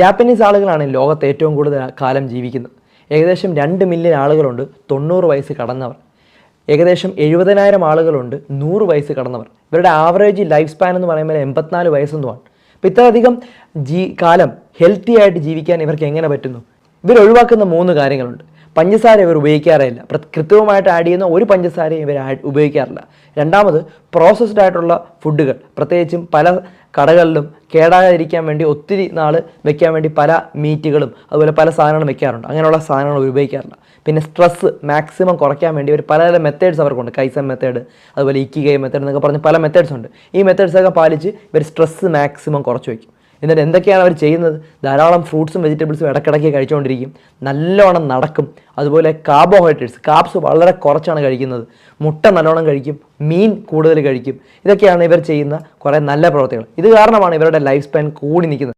Japanese ആളുകളാണ് ലോകത്ത് ഏറ്റവും കൂടുതൽ കാലം ജീവിക്കുന്നത്. ഏകദേശം രണ്ട് മില്യൺ ആളുകളുണ്ട് തൊണ്ണൂറ് വയസ്സ് കടന്നവർ. ഏകദേശം എഴുപതിനായിരം ആളുകളുണ്ട് നൂറ് വയസ്സ് കടന്നവർ. ഇവരുടെ ആവറേജ് ലൈഫ് സ്പാൻ എന്ന് പറയുമ്പോൾ എൺപത്തിനാല് വയസ്സെന്നുമാണ് അപ്പോൾ ഇത്രയധികം ജീ കാലം ഹെൽത്തി ആയിട്ട് ജീവിക്കാൻ ഇവർക്ക് എങ്ങനെ പറ്റുന്നു? ഇവർ ഒഴിവാക്കുന്ന മൂന്ന് കാര്യങ്ങളുണ്ട്. പഞ്ചസാര ഇവർ ഉപയോഗിക്കാറില്ല. കൃത്രിമമായിട്ട് ആഡ് ചെയ്യുന്ന ഒരു പഞ്ചസാരയും ഇവർ ഉപയോഗിക്കാറില്ല. രണ്ടാമത് പ്രോസസ്ഡ് ആയിട്ടുള്ള ഫുഡുകൾ പ്രത്യേകിച്ചും പല കടകളിലും കേടാകാതിരിക്കാൻ വേണ്ടി ഒത്തിരി നാൾ വെക്കാൻ വേണ്ടി പല മീറ്റുകളും അതുപോലെ പല സാധനങ്ങളും വെക്കാറുണ്ട്. അങ്ങനെയുള്ള സാധനങ്ങൾ ഉപയോഗിക്കാറില്ല. പിന്നെ സ്ട്രെസ്സ് മാക്സിമം കുറയ്ക്കാൻ വേണ്ടി ഒരു പല പല മെത്തേഡ്സ് അവർക്കുണ്ട്. കൈസൻ മെത്തേഡ് അതുപോലെ ഇക്കി ഇക്കിഗൈ മെത്തേഡ് എന്നൊക്കെ പറഞ്ഞ് പല മെത്തേഡ്സ് ഉണ്ട്. ഈ മെത്തേഡ്സൊക്കെ പാലിച്ച് ഇവർ സ്ട്രെസ്സ് മാക്സിമം കുറച്ച് വയ്ക്കും എന്നിട്ട് എന്തൊക്കെയാണ് അവർ ചെയ്യുന്നത്? ധാരാളം ഫ്രൂട്ട്സും വെജിറ്റബിൾസും ഇടയ്ക്കിടയ്ക്ക് കഴിച്ചുകൊണ്ടിരിക്കും. നല്ലോണം നടക്കും. അതുപോലെ കാർബോഹൈഡ്രേറ്റ്സ് കാപ്സ് വളരെ കുറച്ചാണ് കഴിക്കുന്നത്. മുട്ട നല്ലോണം കഴിക്കും. മീൻ കൂടുതൽ കഴിക്കും. ഇതൊക്കെയാണ് ഇവർ ചെയ്യുന്ന കുറേ നല്ല പ്രവർത്തികൾ. ഇത് കാരണമാണ് ഇവരുടെ ലൈഫ് സ്പാൻ കൂടി നിൽക്കുന്നത്.